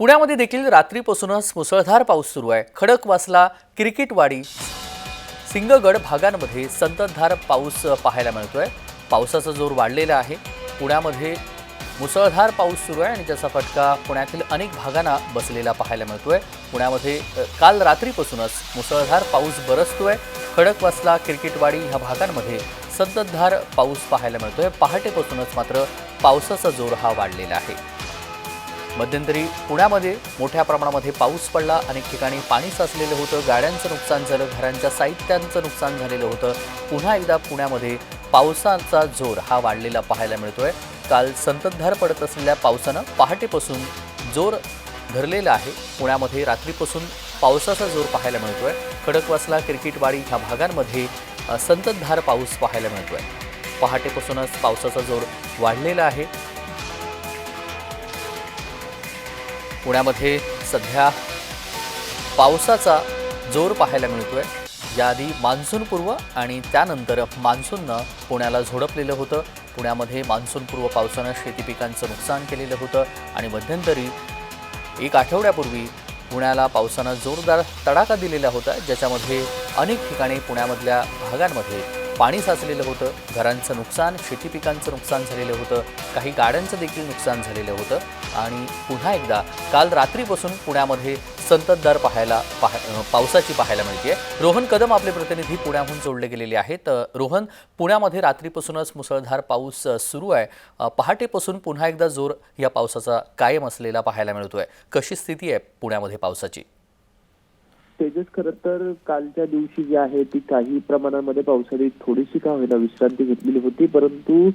पुण्यामध्ये देखील रात्रीपासूनच मुसळधार पाऊस सुरू आहे. खडकवासला क्रिकेटवाडी सिंगगड भागांमध्ये संततधार पाऊस पाहायला मिळतोय. पावसाचा जोर वाढलेला आहे. पुण्यामध्ये मुसळधार पाऊस सुरू आहे आणि त्याचा फटका पुण्यातील अनेक भागांना बसलेला पाहायला मिळतोय. पुण्यामध्ये काल रात्रीपासूनच मुसळधार पाऊस बरसतोय. खडकवासला क्रिकेटवाडी ह्या भागांमध्ये संततधार पाऊस पाहायला मिळतोय. पहाटेपासूनच मात्र पावसाचा जोर हा वाढलेला आहे. मध्यंतरी पुण्यामध्ये मोठ्या प्रमाणामध्ये पाऊस पडला. अनेक ठिकाणी पाणी साचलेलं होतं. गाड्यांचं नुकसान झालं. घरांच्या साहित्यांचं नुकसान झालेलं होतं. पुन्हा एकदा पुण्यामध्ये पावसाचा जोर हा वाढलेला पाहायला मिळतोय. काल संततधार पडत असलेल्या पावसानं पहाटेपासून जोर धरलेला आहे. पुण्यामध्ये रात्रीपासून पावसाचा जोर पाहायला मिळतोय. खडकवासला क्रिकेटवाडी ह्या भागांमध्ये संततधार पाऊस पाहायला मिळतोय. पहाटेपासूनच पावसाचा जोर वाढलेला आहे. पुण्यामध्ये सध्या पावसाचा जोर पाहायला मिळतोय. याआधी मान्सूनपूर्व आणि त्यानंतर मान्सूननं पुण्याला झोडपलेलं होतं. पुण्यामध्ये मान्सूनपूर्व पावसानं शेती पिकांचं नुकसान केलेलं होतं आणि मध्यंतरी एक आठवड्यापूर्वी पुण्याला पावसानं जोरदार तडाखा दिलेला होता ज्याच्यामध्ये अनेक ठिकाणी पुण्यामधल्या भागांमध्ये पाणी साचलेलं होतं घरांचं नुकसान शेती पिकांचं नुकसान झालेलं होतं काही गाड्यांचं देखील नुकसान झालेलं होतं आणि पुन्हा एकदा काल रात्रीपासून पुण्यामध्ये संततधार पाहायला पाह पावसाची पाहायला मिळते रोहन कदम आपले प्रतिनिधी पुण्याहून जोडले गेलेले आहेत. रोहन पुण्यामध्ये रात्रीपासूनच मुसळधार पाऊस सुरू आहे. पहाटेपासून पुन्हा एकदा जोर या पावसाचा कायम असलेला पाहायला मिळतोय. कशी स्थिती आहे पुण्यामध्ये पावसाची? तेजस खरं तर कालच्या दिवशी जी आहे ती काही प्रमाणामध्ये पावसाने थोडीशी का होईना विश्रांती घेतलेली होती. परंतु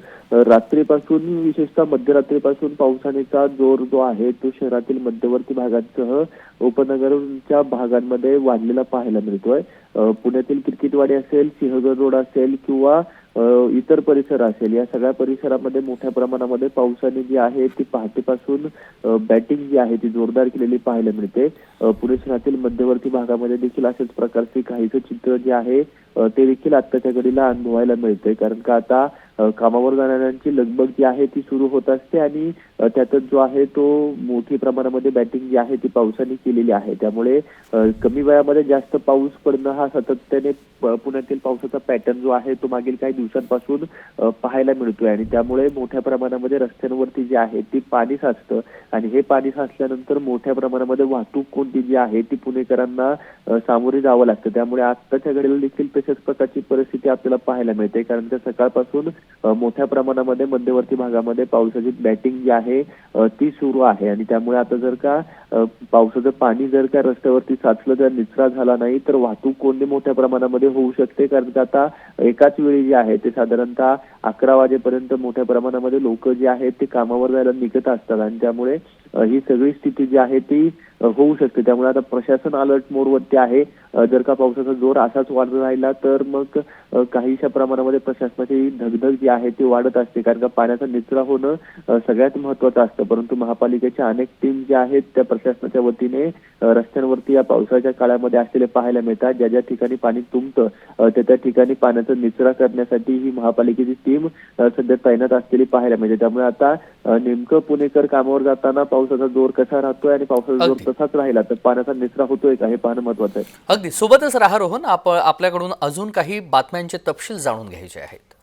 रात्रीपासून विशेषतः मध्यरात्रीपासून पावसानेचा जोर जो आहे तो शहरातील मध्यवर्ती भागांसह उपनगरच्या भागांमध्ये वाढलेला पाहायला मिळतोय. पुण्यातील क्रिकेटवाडी असेल सिंहगड रोड असेल किंवा इतर परिसर असेल या सगळ्या परिसरामध्ये मोठ्या प्रमाणामध्ये पावसाने जी आहे ती पहाटेपासून बॅटिंग जी आहे ती जोरदार केलेली पाहायला मिळते. पुणे शहरातील मध्यवर्ती भागामध्ये देखील अशाच प्रकारचे काहीच चित्र जे आहे ते देखील आत्ताच्या घडीला अनुभवायला मिळते. कारण का आता कामावर जाणाऱ्यांची लगबग जी आहे ती सुरू होत असते आणि त्यातच जो आहे तो मोठी प्रमाणामध्ये बॅटिंग जी आहे ती पावसाने केलेली आहे. त्यामुळे कमी वयामध्ये जास्त पाऊस पडणं हा सातत्याने पुण्यातील पावसाचा पॅटर्न जो आहे तो मागील काही दिवसांपासून पाहायला मिळतोय आणि त्यामुळे मोठ्या प्रमाणामध्ये रस्त्यांवरती जे आहे ती पाणी साचतं आणि हे पाणी साचल्यानंतर मोठ्या प्रमाणामध्ये वाहतूक कोणती जी आहे ती पुणेकरांना सामोरे जावं लागतं. त्यामुळे आत्ताच्या घडीला देखील तशाच प्रकारची परिस्थिती आपल्याला पाहायला मिळते. कारण त्या सकाळपासून मोठ्या प्रमाणामध्ये मध्यवर्ती भागामध्ये पावसाची बॅटिंग जी आहे ती सुरू आहे. आणि त्यामुळे आता जर का पावसाचं पाणी जर का रस्त्यावरती साचलं तर निचरा झाला नाही तर वाहतूक कोंडी मोठ्या प्रमाणामध्ये होऊ शकते. कारण का आता एकाच वेळी जे आहे ते साधारणतः अकरा वाजेपर्यंत मोठ्या प्रमाणामध्ये लोक जे आहेत ते कामावर जायला निघत असतात. आणि त्यामुळे ही सगळी स्थिती जी आहे ती होऊ शकते. त्यामुळे आता प्रशासन अलर्ट मोडवरती आहे. जर का पावसाचा जोर असाच वाढत राहिला तर मग काहीशा प्रमाणामध्ये प्रशासनाची धगधग जी आहे ती वाढत असते. कारण का पाण्याचा निचरा होणं सगळ्यात महत्वाचं असतं. परंतु महापालिकेच्या अनेक टीम ज्या आहेत त्या प्रशासनाच्या वतीने रस्त्यांवरती या पावसाच्या काळामध्ये असलेले पाहायला मिळतात. ज्या ज्या ठिकाणी पाणी तुंबतं त्या त्या ठिकाणी पाण्याचा निचरा करण्यासाठी ही महापालिकेची टीम सध्या तैनात असलेली पाहायला मिळते. त्यामुळे आता नेमकं पुणेकर कामावर जाताना पावसाचा जोर कसा राहतोय आणि पावसाचा जोर. तसाच राहिला तर पाण्याचा निचरा होतोय का? हे पाहणं महत्वाचं आहे. अगदी. सोबतच राहा रोहन आप आपल्याकडून अजून काही बातम्यांचे तपशील जाणून घ्यायचे आहेत.